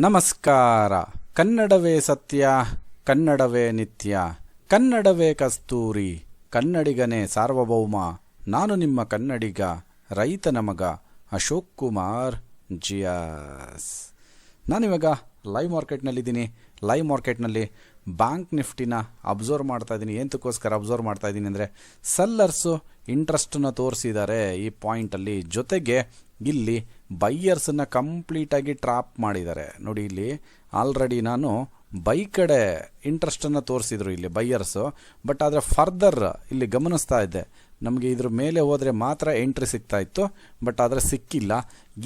ನಮಸ್ಕಾರ. ಕನ್ನಡವೇ ಸತ್ಯ, ಕನ್ನಡವೇ ನಿತ್ಯ. ಕನ್ನಡವೇ ಕಸ್ತೂರಿ, ಕನ್ನಡಿಗನೇ ಸಾರ್ವಭೌಮ. ನಾನು ನಿಮ್ಮ ಕನ್ನಡಿಗ, ರೈತನ ಮಗ ಅಶೋಕ್ ಕುಮಾರ್ ಜಿಯಾಸ್. ನಾನಿವಾಗ ಲೈವ್ ಮಾರ್ಕೆಟ್ನಲ್ಲಿದ್ದೀನಿ. ಲೈವ್ ಮಾರ್ಕೆಟ್ನಲ್ಲಿ ಬ್ಯಾಂಕ್ ನಿಫ್ಟಿನ ಅಬ್ಸರ್ವ್ ಮಾಡ್ತಾ ಇದ್ದೀನಿ. ಏಂತಕ್ಕೋಸ್ಕರ ಅಬ್ಸರ್ವ್ ಮಾಡ್ತಾ ಇದ್ದೀನಿ ಅಂದರೆ ಸೆಲ್ಲರ್ಸು ಇಂಟ್ರೆಸ್ಟನ್ನು ತೋರಿಸಿದ್ದಾರೆ ಈ ಪಾಯಿಂಟಲ್ಲಿ. ಜೊತೆಗೆ ಇಲ್ಲಿ ಬೈಯರ್ಸನ್ನು ಕಂಪ್ಲೀಟಾಗಿ ಟ್ರಾಪ್ ಮಾಡಿದ್ದಾರೆ. ನೋಡಿ ಇಲ್ಲಿ, ಆಲ್ರೆಡಿ ನಾನು ಬೈ ಕಡೆ ಇಂಟ್ರೆಸ್ಟನ್ನು ತೋರಿಸಿದ್ರು ಇಲ್ಲಿ ಬೈಯರ್ಸು, ಬಟ್ ಆದರೆ ಫರ್ದರ್ ಇಲ್ಲಿ ಗಮನಿಸ್ತಾ ಇದ್ದೆ. ನಮಗೆ ಇದ್ರ ಮೇಲೆ ಹೋದರೆ ಮಾತ್ರ ಎಂಟ್ರಿ ಸಿಗ್ತಾ ಇತ್ತು, ಬಟ್ ಆದರೆ ಸಿಕ್ಕಿಲ್ಲ.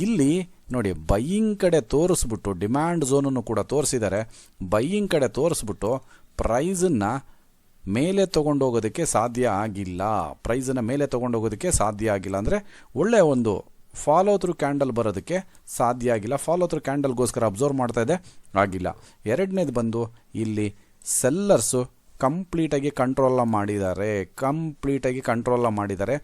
ಇಲ್ಲಿ ನೋಡಿ, ಬೈಯಿಂಗ್ ಕಡೆ ತೋರಿಸ್ಬಿಟ್ಟು, ಡಿಮ್ಯಾಂಡ್ ಝೋನನ್ನು ಕೂಡ ತೋರಿಸಿದ್ದಾರೆ. ಬೈಯಿಂಗ್ ಕಡೆ ತೋರಿಸ್ಬಿಟ್ಟು, ಪ್ರೈಸನ್ನು ಮೇಲೆ ತೊಗೊಂಡೋಗೋದಕ್ಕೆ ಸಾಧ್ಯ ಆಗಿಲ್ಲ. ಪ್ರೈಸನ್ನು ಮೇಲೆ ತೊಗೊಂಡೋಗೋದಕ್ಕೆ ಸಾಧ್ಯ ಆಗಿಲ್ಲ. ಅಂದರೆ ಒಳ್ಳೆಯ ಒಂದು ಫಾಲೋ ಥ್ರೂ ಕ್ಯಾಂಡಲ್ ಬರೋದಕ್ಕೆ ಸಾಧ್ಯ ಆಗಿಲ್ಲ. ಫಾಲೋ ಥ್ರೂ ಕ್ಯಾಂಡಲ್ಗೋಸ್ಕರ ಅಬ್ಸರ್ವ್ ಮಾಡ್ತಾ ಇದೆ, ಆಗಿಲ್ಲ. ಎರಡನೇದು ಬಂದು ಇಲ್ಲಿ ಸೆಲ್ಲರ್ಸು ಕಂಪ್ಲೀಟಾಗಿ ಕಂಟ್ರೋಲ್ನ ಮಾಡಿದ್ದಾರೆ. ಕಂಪ್ಲೀಟಾಗಿ ಕಂಟ್ರೋಲ್ನ ಮಾಡಿದ್ದಾರೆ.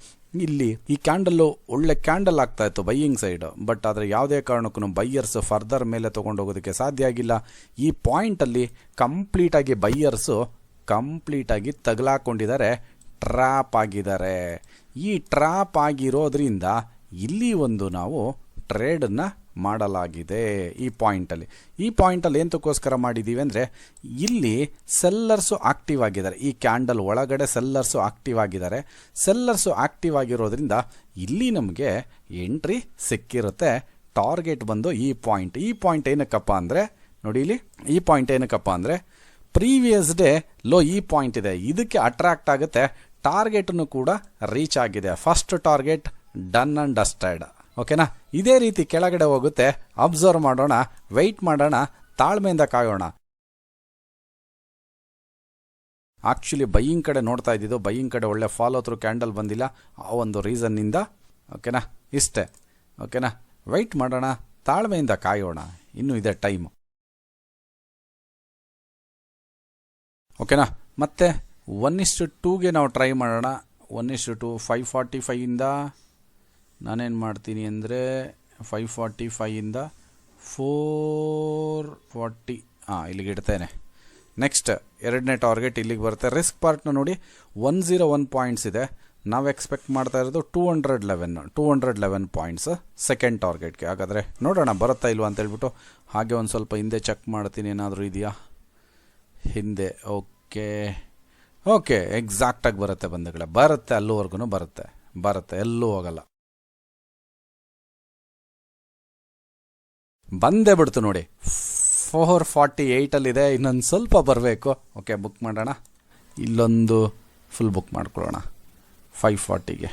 ಇಲ್ಲಿ ಈ ಕ್ಯಾಂಡಲ್ಲು ಒಳ್ಳೆ ಕ್ಯಾಂಡಲ್ ಆಗ್ತಾ ಇತ್ತು ಬೈಯಿಂಗ್ ಸೈಡ್ ಬಟ್ ಆದರೆ ಯಾವುದೇ ಕಾರಣಕ್ಕೂ ಬೈಯರ್ಸ್ ಫರ್ದರ್ ಮೇಲೆ ತೊಗೊಂಡೋಗೋದಕ್ಕೆ ಸಾಧ್ಯ ಆಗಿಲ್ಲ. ಈ ಪಾಯಿಂಟಲ್ಲಿ ಕಂಪ್ಲೀಟಾಗಿ ಬೈಯರ್ಸು ಕಂಪ್ಲೀಟಾಗಿ ತಗಲಾಕೊಂಡಿದ್ದಾರೆ ಟ್ರ್ಯಾಪ್ ಆಗಿದ್ದಾರೆ. ಈ ಟ್ರ್ಯಾಪ್ ಆಗಿರೋದ್ರಿಂದ ಇಲ್ಲಿ ಒಂದು ನಾವು ಟ್ರೇಡನ್ನು ಮಾಡಲಾಗಿದೆ ಈ ಪಾಯಿಂಟಲ್ಲಿ. ಈ ಪಾಯಿಂಟಲ್ಲಿ ಎಂತಕ್ಕೋಸ್ಕರ ಮಾಡಿದ್ದೀವಿ ಅಂದರೆ, ಇಲ್ಲಿ ಸೆಲ್ಲರ್ಸು ಆಕ್ಟಿವ್ ಆಗಿದ್ದಾರೆ. ಈ ಕ್ಯಾಂಡಲ್ ಒಳಗಡೆ ಸೆಲ್ಲರ್ಸು ಆಕ್ಟಿವ್ ಆಗಿದ್ದಾರೆ. ಸೆಲ್ಲರ್ಸು ಆಕ್ಟಿವ್ ಆಗಿರೋದ್ರಿಂದ ಇಲ್ಲಿ ನಮಗೆ ಎಂಟ್ರಿ ಸಿಕ್ಕಿರುತ್ತೆ. ಟಾರ್ಗೆಟ್ ಬಂದು ಈ ಪಾಯಿಂಟ್. ಈ ಪಾಯಿಂಟ್ ಏನಕ್ಕಪ್ಪ ಅಂದರೆ, ನೋಡಿ ಇಲ್ಲಿ, ಈ ಪಾಯಿಂಟ್ ಏನಕ್ಕಪ್ಪ ಅಂದರೆ, ಪ್ರೀವಿಯಸ್ ಡೇ ಲೋ ಈ ಪಾಯಿಂಟ್ ಇದೆ. ಇದಕ್ಕೆ ಅಟ್ರಾಕ್ಟ್ ಆಗುತ್ತೆ. ಟಾರ್ಗೆಟನ್ನು ಕೂಡ ರೀಚ್ ಆಗಿದೆ. First target done and dusted. ಓಕೆನಾ? ಇದೇ ರೀತಿ ಕೆಳಗಡೆ ಹೋಗುತ್ತೆ. ಅಬ್ಸರ್ವ್ ಮಾಡೋಣ. ವೆಯ್ಟ್ ಮಾಡೋಣ. ತಾಳ್ಮೆಯಿಂದ ಕಾಯೋಣ. ಆಕ್ಚುಲಿ ಬೈಯಿಂಗ್ ಕಡೆ ನೋಡ್ತಾ ಇದ್ದಿದ್ದು, ಬೈಯಿಂಗ್ ಕಡೆ ಒಳ್ಳೆ ಫಾಲೋ ಥ್ರೂ ಕ್ಯಾಂಡಲ್ ಬಂದಿಲ್ಲ. ಆ ಒಂದು ರೀಸನ್ನಿಂದ ಓಕೆನಾ? ಇಷ್ಟೇ. ಓಕೆನಾ? ವೆಯ್ಟ್ ಮಾಡೋಣ. ತಾಳ್ಮೆಯಿಂದ ಕಾಯೋಣ. ಇನ್ನೂ ಇದೆ ಟೈಮ್. ಓಕೆನಾ? ಮತ್ತೆ ಒನ್ ಇಷ್ಟು ಟೂಗೆ ನಾವು ಟ್ರೈ ಮಾಡೋಣ. ಒನ್ ಇಷ್ಟು ಟು ಫೈವ್ ಫಾರ್ಟಿ ಫೈಯಿಂದ ನಾನೇನು ಮಾಡ್ತೀನಿ ಅಂದರೆ ಫೈವ್ ಫಾರ್ಟಿ ಫೈಯಿಂದ ಫೋರ್ ಫಾರ್ಟಿ ಹಾಂ ಇಲ್ಲಿಗೆ ಇಡ್ತೇನೆ. ನೆಕ್ಸ್ಟ್ ಎರಡನೇ ಟಾರ್ಗೆಟ್ ಇಲ್ಲಿಗೆ ಬರುತ್ತೆ. ರಿಸ್ಕ್ ಪಾರ್ಟ್ನ ನೋಡಿ ಒನ್ ಝೀರೋ ಒನ್ ಪಾಯಿಂಟ್ಸ್ ಇದೆ. ನಾವು ಎಕ್ಸ್ಪೆಕ್ಟ್ ಮಾಡ್ತಾ ಇರೋದು two hundred eleven two hundred eleven points second ಟಾರ್ಗೆಟ್ಗೆ ಹಾಗಾದರೆ ನೋಡೋಣ, ಬರುತ್ತಾ ಇಲ್ವಾ ಅಂತ ಹೇಳ್ಬಿಟ್ಟು ಹಾಗೆ ಒಂದು ಸ್ವಲ್ಪ ಹಿಂದೆ ಚೆಕ್ ಮಾಡ್ತೀನಿ. ಏನಾದರೂ ಇದೆಯಾ? ಹಿಂದೆ, ಓಕೆ. ಓಕೆ ಎಕ್ಸಾಕ್ಟಾಗಿ ಬರುತ್ತೆ ಬಂಧುಗಳೇ. ಬರುತ್ತೆ ಅಲ್ಲೂವರೆಗೂ ಬರುತ್ತೆ. ಬರುತ್ತೆ, ಎಲ್ಲೂ ಹೋಗಲ್ಲ. ಬಂದೇ ಬಿಡ್ತು ನೋಡಿ. ಫೋರ್ ಫಾರ್ಟಿ ಏಯ್ಟಲ್ಲಿದೆ ಇನ್ನೊಂದು ಸ್ವಲ್ಪ ಬರಬೇಕು. ಓಕೆ ಬುಕ್ ಮಾಡೋಣ. ಇಲ್ಲೊಂದು ಫುಲ್ ಬುಕ್ ಮಾಡ್ಕೊಳ್ಳೋಣ. ಫೈವ್ ಫಾರ್ಟಿಗೆ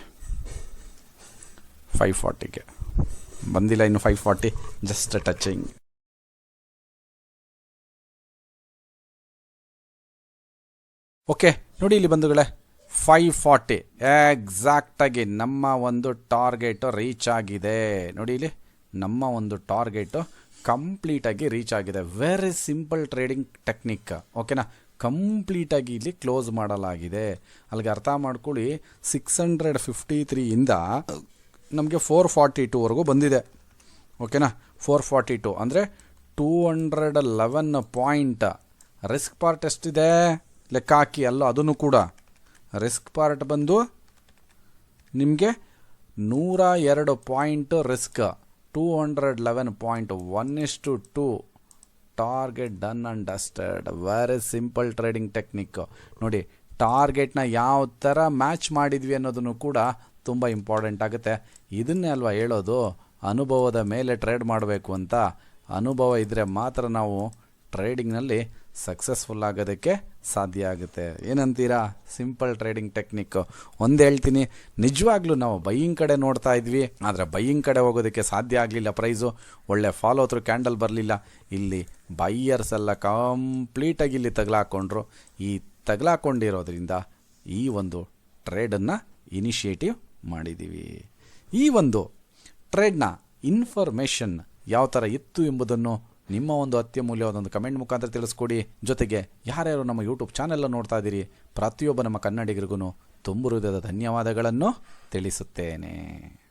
ಫೈವ್ ಫಾರ್ಟಿಗೆ ಬಂದಿಲ್ಲ ಇನ್ನು five forty just touching okay ನೋಡಿ ಇಲ್ಲಿ ಬಂಧುಗಳೇ. ಫೈವ್ ಫಾರ್ಟಿ ಎಕ್ಸಾಕ್ಟಾಗಿ ನಮ್ಮ ಒಂದು ಟಾರ್ಗೆಟು ರೀಚ್ ಆಗಿದೆ. ನೋಡಿ ಇಲ್ಲಿ. ನಮ್ಮ ಒಂದು ಟಾರ್ಗೆಟು ಕಂಪ್ಲೀಟಾಗಿ ರೀಚ್ ಆಗಿದೆ. ವೆರಿ ಸಿಂಪಲ್ ಟ್ರೇಡಿಂಗ್ ಟೆಕ್ನಿಕ್ ಓಕೆನಾ ಕಂಪ್ಲೀಟಾಗಿ ಇಲ್ಲಿ ಕ್ಲೋಸ್ ಮಾಡಲಾಗಿದೆ. ಅಲ್ಲಿಗೆ ಅರ್ಥ ಮಾಡ್ಕೊಳ್ಳಿ ಸಿಕ್ಸ್ ಹಂಡ್ರೆಡ್ ಫಿಫ್ಟಿ ತ್ರೀಯಿಂದ ನಮಗೆ ಫೋರ್ ಫಾರ್ಟಿ ಟೂವರೆಗೂ ಬಂದಿದೆ. ಓಕೆನಾ ಫೋರ್ ಫಾರ್ಟಿ ಟು ಅಂದರೆ two hundred eleven point risk part ಎಷ್ಟಿದೆ? ಲೆಕ್ಕ ಹಾಕಿ ಅಲ್ಲ, ಅದನ್ನು ಕೂಡ. ರಿಸ್ಕ್ ಪಾರ್ಟ್ ಬಂದು ನಿಮಗೆ ನೂರ ಎರಡು point risk two hundred eleven point one is to two target done and dusted very simple trading technique ನೋಡಿ ಟಾರ್ಗೆಟ್ನ ಯಾವ ಥರ ಮ್ಯಾಚ್ ಮಾಡಿದ್ವಿ ಅನ್ನೋದನ್ನು ಕೂಡ ತುಂಬ ಇಂಪಾರ್ಟೆಂಟ್ ಆಗುತ್ತೆ. ಇದನ್ನೇ ಅಲ್ವಾ ಹೇಳೋದು? ಅನುಭವದ ಮೇಲೆ ಟ್ರೇಡ್ ಮಾಡಬೇಕು ಅಂತ. ಅನುಭವ ಇದ್ದರೆ ಮಾತ್ರ ನಾವು ಟ್ರೇಡಿಂಗ್ನಲ್ಲಿ ಸಕ್ಸಸ್ಫುಲ್ ಆಗೋದಕ್ಕೆ ಸಾಧ್ಯ ಆಗುತ್ತೆ. ಏನಂತೀರಾ? ಸಿಂಪಲ್ ಟ್ರೇಡಿಂಗ್ ಟೆಕ್ನಿಕ್ ಒಂದು ಹೇಳ್ತೀನಿ, ನಿಜವಾಗ್ಲೂ ನಾವು ಬೈಯಿಂಗ್ ಕಡೆ ನೋಡ್ತಾ ಇದ್ವಿ, ಆದರೆ ಬೈಯಿಂಗ್ ಕಡೆ ಹೋಗೋದಕ್ಕೆ ಸಾಧ್ಯ ಆಗಲಿಲ್ಲ ಪ್ರೈಸು ಒಳ್ಳೆ ಫಾಲೋ ಥ್ರೂ ಕ್ಯಾಂಡಲ್ ಬರಲಿಲ್ಲ. ಇಲ್ಲಿ ಬೈಯರ್ಸ್ ಎಲ್ಲ ಕಂಪ್ಲೀಟಾಗಿ ಇಲ್ಲಿ ತಗಲಾಕೊಂಡ್ರು. ಈ ತಗಲಾಕೊಂಡಿರೋದ್ರಿಂದ ಈ ಒಂದು ಟ್ರೇಡನ್ನು ಇನಿಷಿಯೇಟಿವ್ ಮಾಡಿದ್ದೀವಿ ಈ ಒಂದು ಟ್ರೇಡ್ನ ಇನ್ಫಾರ್ಮೇಷನ್ ಯಾವ ಥರ ಇತ್ತು ಎಂಬುದನ್ನು ನಿಮ್ಮ ಒಂದು ಅತ್ಯಮೂಲ್ಯವಾದ ಒಂದು ಕಮೆಂಟ್ ಮುಖಾಂತರ ತಿಳಿಸ್ಕೊಡಿ. ಜೊತೆಗೆ ಯಾರ್ಯಾರು ನಮ್ಮ ಯೂಟ್ಯೂಬ್ ಚಾನೆಲ್ಲ ನೋಡ್ತಾ ಇದ್ದೀರಿ, ಪ್ರತಿಯೊಬ್ಬ ನಮ್ಮ ಕನ್ನಡಿಗರಿಗೂ ತುಂಬು ಹೃದಯದ ಧನ್ಯವಾದಗಳನ್ನು ತಿಳಿಸುತ್ತೇನೆ.